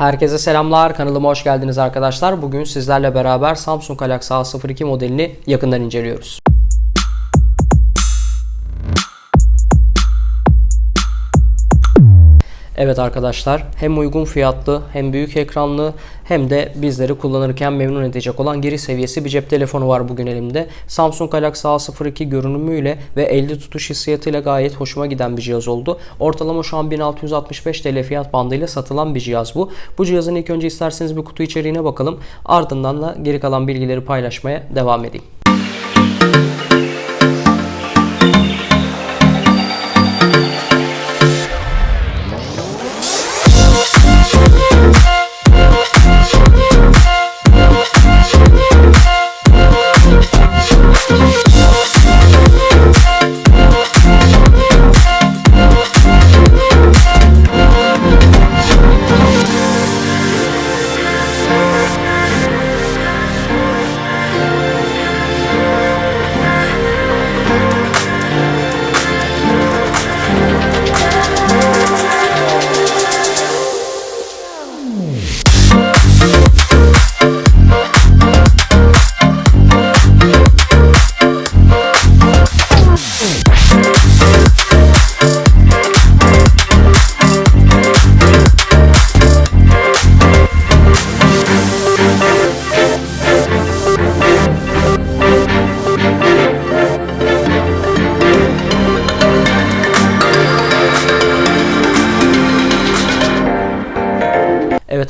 Herkese selamlar. Kanalıma hoş geldiniz arkadaşlar. Bugün sizlerle beraber Samsung Galaxy A02 modelini yakından inceliyoruz. Evet arkadaşlar hem uygun fiyatlı hem büyük ekranlı hem de bizleri kullanırken memnun edecek olan giriş seviyesi bir cep telefonu var bugün elimde. Samsung Galaxy A02 görünümüyle ve elde tutuş hissiyatıyla gayet hoşuma giden bir cihaz oldu. Ortalama şu an 1665 TL fiyat bandıyla satılan bir cihaz bu. Bu cihazın ilk önce isterseniz bir kutu içeriğine bakalım. Ardından da geri kalan bilgileri paylaşmaya devam edeyim.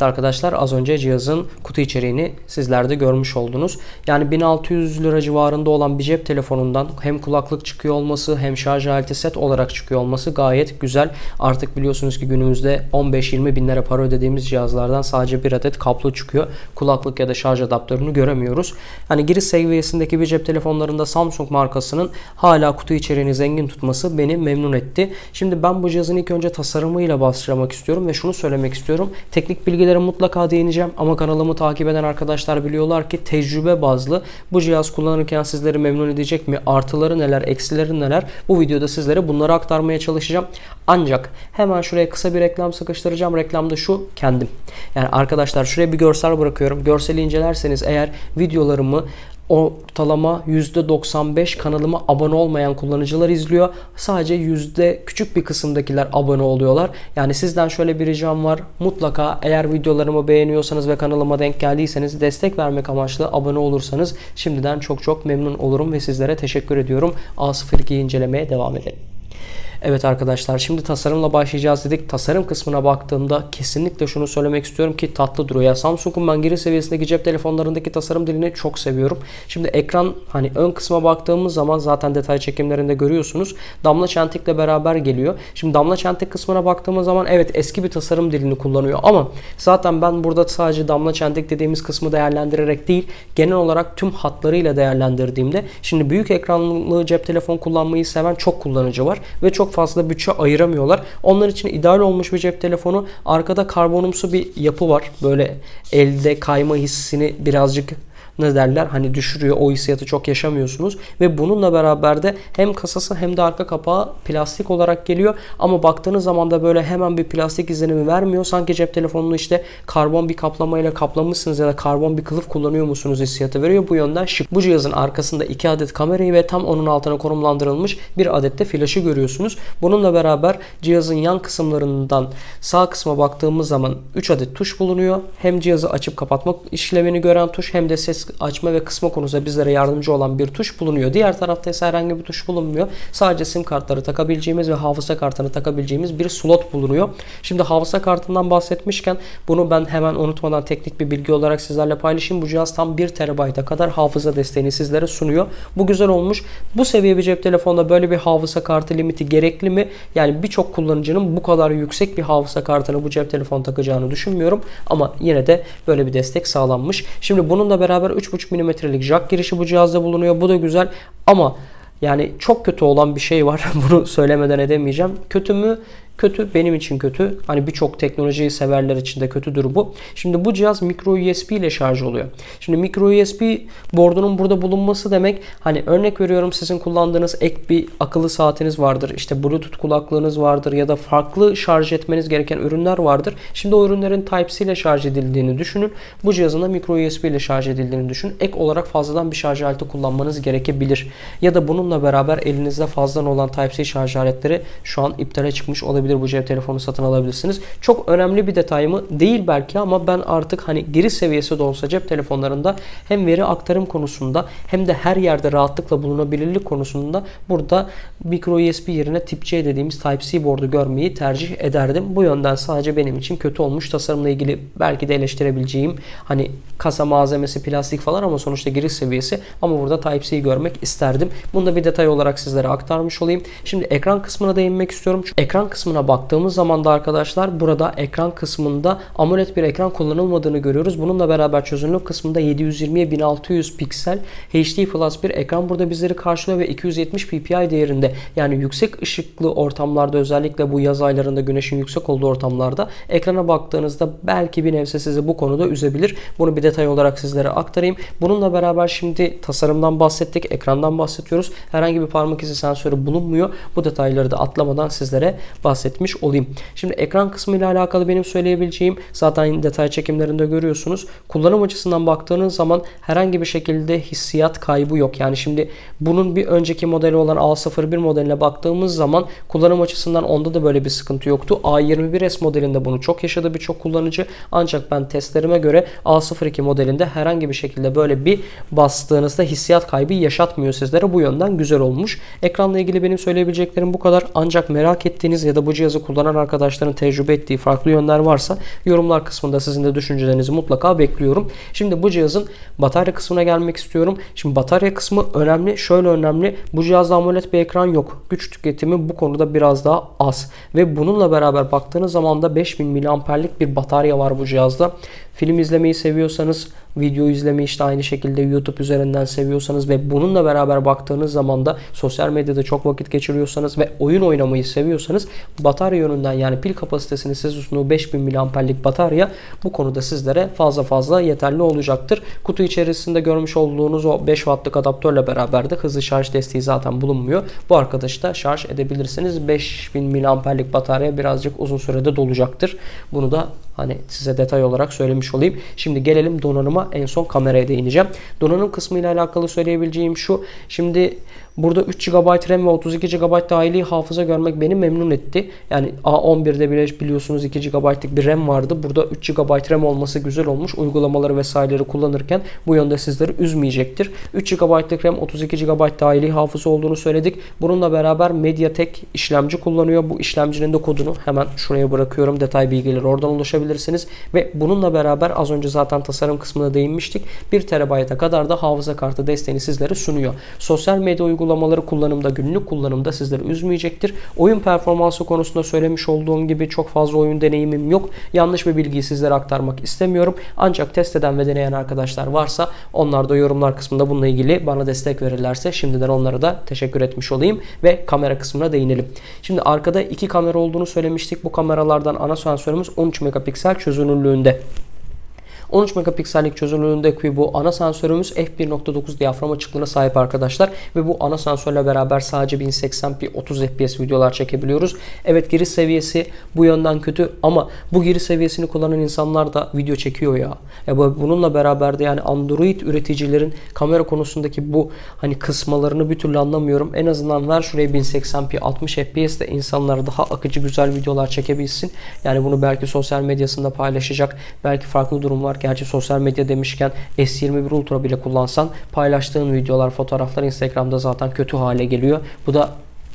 Evet arkadaşlar az önce cihazın kutu içeriğini sizler de görmüş oldunuz. Yani 1600 lira civarında olan bir cep telefonundan hem kulaklık çıkıyor olması hem şarj aleti set olarak çıkıyor olması gayet güzel. Artık biliyorsunuz ki günümüzde 15-20 bin lira para ödediğimiz cihazlardan sadece bir adet kablo çıkıyor. Kulaklık ya da şarj adaptörünü göremiyoruz. Hani giriş seviyesindeki bir cep telefonlarında Samsung markasının hala kutu içeriğini zengin tutması beni memnun etti. Şimdi ben bu cihazın ilk önce tasarımıyla başlamak istiyorum ve şunu söylemek istiyorum. Teknik bilgilere mutlaka değineceğim ama kanalımı takip eden arkadaşlar biliyorlar ki tecrübe bazlı bu cihaz kullanırken sizleri memnun edecek mi? Artıları neler, eksileri neler? Bu videoda sizlere bunları aktarmaya çalışacağım. Ancak hemen şuraya kısa bir reklam sıkıştıracağım. Reklamda şu kendim. Yani arkadaşlar şuraya bir görsel bırakıyorum. Görseli incelerseniz eğer videolarımı ortalama %95 kanalıma abone olmayan kullanıcılar izliyor. Sadece yüzde küçük bir kısımdakiler abone oluyorlar. Yani sizden şöyle bir ricam var. Mutlaka eğer videolarımı beğeniyorsanız ve kanalıma denk geldiyseniz destek vermek amaçlı abone olursanız şimdiden çok çok memnun olurum ve sizlere teşekkür ediyorum. A02'yi incelemeye devam edelim. Evet arkadaşlar şimdi tasarımla başlayacağız dedik. Tasarım kısmına baktığımda kesinlikle şunu söylemek istiyorum ki tatlı duruyor. Ya Samsung'un ben giriş seviyesindeki cep telefonlarındaki tasarım dilini çok seviyorum. Şimdi ekran hani ön kısma baktığımız zaman zaten detay çekimlerinde görüyorsunuz. Damla çentikle beraber geliyor. Şimdi damla çentik kısmına baktığımız zaman evet eski bir tasarım dilini kullanıyor ama zaten ben burada sadece damla çentik dediğimiz kısmı değerlendirerek değil genel olarak tüm hatlarıyla değerlendirdiğimde şimdi büyük ekranlı cep telefon kullanmayı seven çok kullanıcı var ve çok fazla bütçe ayıramıyorlar. Onlar için ideal olmuş bir cep telefonu. Arkada karbonumsu bir yapı var. Böyle elde kayma hissini birazcık ne derler hani düşürüyor o hissiyatı çok yaşamıyorsunuz ve bununla beraber de hem kasası hem de arka kapağı plastik olarak geliyor ama baktığınız zaman da böyle hemen bir plastik izlenimi vermiyor sanki cep telefonunu işte karbon bir kaplamayla kaplamışsınız ya da karbon bir kılıf kullanıyor musunuz hissiyatı veriyor bu yönden şık. Bu cihazın arkasında 2 adet kamerayı ve tam onun altına konumlandırılmış bir adet de flaşı görüyorsunuz. Bununla beraber cihazın yan kısımlarından sağ kısma baktığımız zaman 3 adet tuş bulunuyor. Hem cihazı açıp kapatmak işlevini gören tuş hem de ses açma ve kısma konusunda bizlere yardımcı olan bir tuş bulunuyor. Diğer tarafta ise herhangi bir tuş bulunmuyor. Sadece sim kartları takabileceğimiz ve hafıza kartını takabileceğimiz bir slot bulunuyor. Şimdi hafıza kartından bahsetmişken bunu ben hemen unutmadan teknik bir bilgi olarak sizlerle paylaşayım. Bu cihaz tam 1 TB'a kadar hafıza desteğini sizlere sunuyor. Bu güzel olmuş. Bu seviye bir cep telefonda böyle bir hafıza kartı limiti gerekli mi? Yani birçok kullanıcının bu kadar yüksek bir hafıza kartını bu cep telefon takacağını düşünmüyorum. Ama yine de böyle bir destek sağlanmış. Şimdi bununla beraber 3.5 mm'lik jack girişi bu cihazda bulunuyor. Bu da güzel ama yani çok kötü olan bir şey var. Bunu söylemeden edemeyeceğim. Kötü mü? Kötü benim için kötü. Hani birçok teknolojiyi severler için de kötüdür bu. Şimdi bu cihaz micro USB ile şarj oluyor. Şimdi micro USB bordunun burada bulunması demek hani örnek veriyorum sizin kullandığınız ek bir akıllı saatiniz vardır. İşte Bluetooth kulaklığınız vardır ya da farklı şarj etmeniz gereken ürünler vardır. Şimdi o ürünlerin Type-C ile şarj edildiğini düşünün. Bu cihazın da micro USB ile şarj edildiğini düşünün. Ek olarak fazladan bir şarj aleti kullanmanız gerekebilir. Ya da bununla beraber elinizde fazladan olan Type-C şarj aletleri şu an iptale çıkmış olabilir. Bu cep telefonu satın alabilirsiniz. Çok önemli bir detay mı? Değil belki ama ben artık hani giriş seviyesi de olsa cep telefonlarında hem veri aktarım konusunda hem de her yerde rahatlıkla bulunabilirlik konusunda burada micro USB yerine tip C dediğimiz Type-C board'u görmeyi tercih ederdim. Bu yönden sadece benim için kötü olmuş. Tasarımla ilgili belki de eleştirebileceğim hani kasa malzemesi plastik falan ama sonuçta giriş seviyesi ama burada Type-C'yi görmek isterdim. Bunu da bir detay olarak sizlere aktarmış olayım. Şimdi ekran kısmına değinmek istiyorum. Şu ekran kısmına baktığımız zaman da arkadaşlar burada ekran kısmında AMOLED bir ekran kullanılmadığını görüyoruz. Bununla beraber çözünürlük kısmında 720'ye 1600 piksel HD Plus bir ekran burada bizleri karşılıyor ve 270 ppi değerinde yani yüksek ışıklı ortamlarda özellikle bu yaz aylarında güneşin yüksek olduğu ortamlarda ekrana baktığınızda belki bir nebze sizi bu konuda üzebilir. Bunu bir detay olarak sizlere aktarayım. Bununla beraber şimdi tasarımdan bahsettik, ekrandan bahsediyoruz. Herhangi bir parmak izi sensörü bulunmuyor. Bu detayları da atlamadan sizlere bahsetmiş olayım. Şimdi ekran kısmı ile alakalı benim söyleyebileceğim zaten detay çekimlerinde görüyorsunuz. Kullanım açısından baktığınız zaman herhangi bir şekilde hissiyat kaybı yok. Yani şimdi bunun bir önceki modeli olan A01 modeline baktığımız zaman kullanım açısından onda da böyle bir sıkıntı yoktu. A21s modelinde bunu çok yaşadı birçok kullanıcı. Ancak ben testlerime göre A02 modelinde herhangi bir şekilde böyle bir bastığınızda hissiyat kaybı yaşatmıyor sizlere. Bu yönden güzel olmuş. Ekranla ilgili benim söyleyebileceklerim bu kadar. Ancak merak ettiğiniz ya da bu cihazı kullanan arkadaşların tecrübe ettiği farklı yönler varsa yorumlar kısmında sizin de düşüncelerinizi mutlaka bekliyorum. Şimdi bu cihazın batarya kısmına gelmek istiyorum. Şimdi batarya kısmı önemli. Şöyle önemli. Bu cihazda AMOLED bir ekran yok. Güç tüketimi bu konuda biraz daha az. Ve bununla beraber baktığınız zaman da 5000 mAh'lik bir batarya var bu cihazda. Film izlemeyi seviyorsanız, video izlemeyi işte aynı şekilde YouTube üzerinden seviyorsanız ve bununla beraber baktığınız zaman da sosyal medyada çok vakit geçiriyorsanız ve oyun oynamayı seviyorsanız batarya yönünden yani pil kapasitesini size sunduğu 5000 mAh'lik batarya bu konuda sizlere fazla fazla yeterli olacaktır. Kutu içerisinde görmüş olduğunuz o 5 wattlık adaptörle beraber de hızlı şarj desteği zaten bulunmuyor. Bu arkadaşı da şarj edebilirsiniz. 5000 mAh'lik batarya birazcık uzun sürede dolacaktır. Bunu da hani size detay olarak söylemiş olayım. Şimdi gelelim donanıma en son kameraya değineceğim. Donanım kısmı ile alakalı söyleyebileceğim şu. Şimdi Burada 3 GB RAM ve 32 GB dahili hafıza görmek beni memnun etti. Yani A11'de bile biliyorsunuz 2 GB'lık bir RAM vardı. Burada 3 GB RAM olması güzel olmuş. Uygulamaları vesaireleri kullanırken bu yönde sizleri üzmeyecektir. 3 GB'lık RAM 32 GB dahili hafıza olduğunu söyledik. Bununla beraber MediaTek işlemci kullanıyor. Bu işlemcinin de kodunu hemen şuraya bırakıyorum. Detay bilgileri oradan ulaşabilirsiniz. Ve bununla beraber az önce zaten tasarım kısmına değinmiştik. 1 TB'a kadar da hafıza kartı desteğini sizlere sunuyor. Sosyal medya uygulamaları kullanımda, günlük kullanımda sizleri üzmeyecektir. Oyun performansı konusunda söylemiş olduğum gibi çok fazla oyun deneyimim yok. Yanlış bir bilgiyi sizlere aktarmak istemiyorum. Ancak test eden ve deneyen arkadaşlar varsa onlar da yorumlar kısmında bununla ilgili bana destek verirlerse şimdiden onlara da teşekkür etmiş olayım ve kamera kısmına değinelim. Şimdi arkada iki kamera olduğunu söylemiştik. Bu kameralardan ana sensörümüz 13 megapiksel çözünürlüğünde. 13 megapiksellik çözünürlüğündeki bu ana sensörümüz f1.9 diyafram açıklığına sahip arkadaşlar. Ve bu ana sensörle beraber sadece 1080p 30 fps videolar çekebiliyoruz. Evet giriş seviyesi bu yönden kötü ama bu giriş seviyesini kullanan insanlar da video çekiyor ya. ya bununla beraber de yani Android üreticilerin kamera konusundaki bu hani kısmalarını bir türlü anlamıyorum. En azından ver şuraya 1080p 60 fps de insanlar daha akıcı güzel videolar çekebilsin. Yani bunu belki sosyal medyasında paylaşacak. Belki farklı durumlar Gerçi sosyal medya demişken S21 Ultra bile kullansan paylaştığın videolar, fotoğraflar Instagram'da zaten kötü hale geliyor. Bu da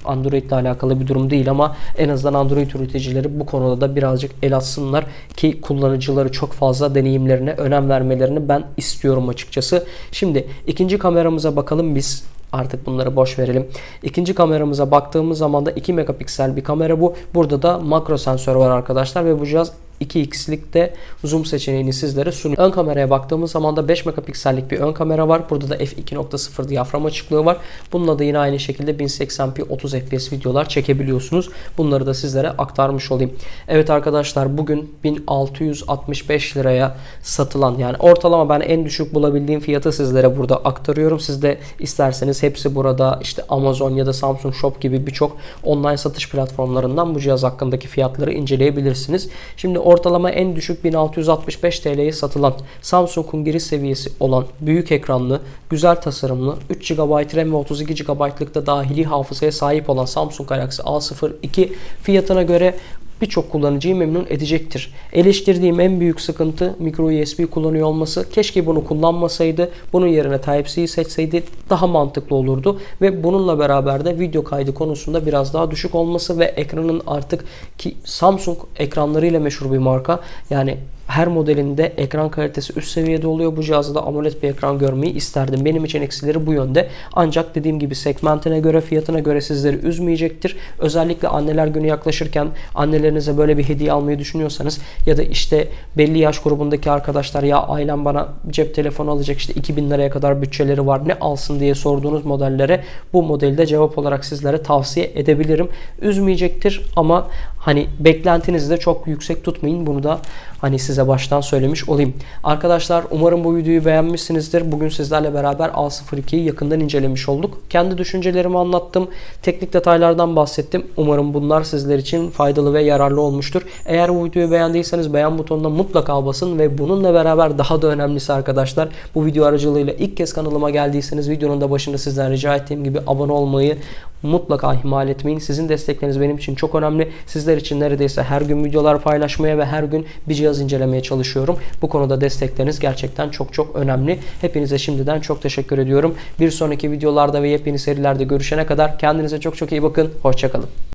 Android ile alakalı bir durum değil ama en azından Android üreticileri bu konuda da birazcık el atsınlar ki kullanıcıları çok fazla deneyimlerine önem vermelerini ben istiyorum açıkçası. Şimdi ikinci kameramıza bakalım biz Artık bunları boş verelim. İkinci kameramıza baktığımız zaman da 2 megapiksel bir kamera bu. Burada da makro sensör var arkadaşlar ve bu cihaz 2x'lik de zoom seçeneğini sizlere sunuyor. Ön kameraya baktığımız zaman da 5 megapiksellik bir ön kamera var. Burada da f2.0 diyafram açıklığı var. Bununla da yine aynı şekilde 1080p 30 fps videolar çekebiliyorsunuz. Bunları da sizlere aktarmış olayım. Evet arkadaşlar bugün 1665 liraya satılan yani ortalama ben en düşük bulabildiğim fiyatı sizlere burada aktarıyorum. Siz de isterseniz hepsi burada işte Amazon ya da Samsung Shop gibi birçok online satış platformlarından bu cihaz hakkındaki fiyatları inceleyebilirsiniz. Şimdi ortalama en düşük 1665 TL'ye satılan Samsung'un giriş seviyesi olan büyük ekranlı, güzel tasarımlı, 3 GB RAM ve 32 GB'lık da dahili hafızaya sahip olan Samsung Galaxy A02 fiyatına göre birçok kullanıcıyı memnun edecektir. Eleştirdiğim en büyük sıkıntı micro USB kullanıyor olması. Keşke bunu kullanmasaydı. Bunun yerine Type-C'yi seçseydi daha mantıklı olurdu. Ve bununla beraber de video kaydı konusunda biraz daha düşük olması ve ekranın artık ki Samsung ekranlarıyla meşhur bir marka. Yani her modelinde ekran kalitesi üst seviyede oluyor. Bu cihazda da AMOLED bir ekran görmeyi isterdim. Benim için eksileri bu yönde. Ancak dediğim gibi segmentine göre, fiyatına göre sizleri üzmeyecektir. Özellikle anneler günü yaklaşırken annelerinize böyle bir hediye almayı düşünüyorsanız ya da işte belli yaş grubundaki arkadaşlar ya ailem bana cep telefonu alacak işte 2000 liraya kadar bütçeleri var ne alsın diye sorduğunuz modellere bu modelde cevap olarak sizlere tavsiye edebilirim. Üzmeyecektir ama hani beklentinizi de çok yüksek tutmayın. Bunu da hani size baştan söylemiş olayım. Arkadaşlar umarım bu videoyu beğenmişsinizdir. Bugün sizlerle beraber A02'yi yakından incelemiş olduk. Kendi düşüncelerimi anlattım. Teknik detaylardan bahsettim. Umarım bunlar sizler için faydalı ve yararlı olmuştur. Eğer bu videoyu beğendiyseniz beğen butonuna mutlaka basın ve bununla beraber daha da önemlisi arkadaşlar bu video aracılığıyla ilk kez kanalıma geldiyseniz videonun da başında sizden rica ettiğim gibi abone olmayı mutlaka ihmal etmeyin. Sizin destekleriniz benim için çok önemli. Sizler için neredeyse her gün videolar paylaşmaya ve her gün bir cihaz incelemeye çalışıyorum. Bu konuda destekleriniz gerçekten çok çok önemli. Hepinize şimdiden çok teşekkür ediyorum. Bir sonraki videolarda ve yepyeni serilerde görüşene kadar kendinize çok çok iyi bakın. Hoşçakalın.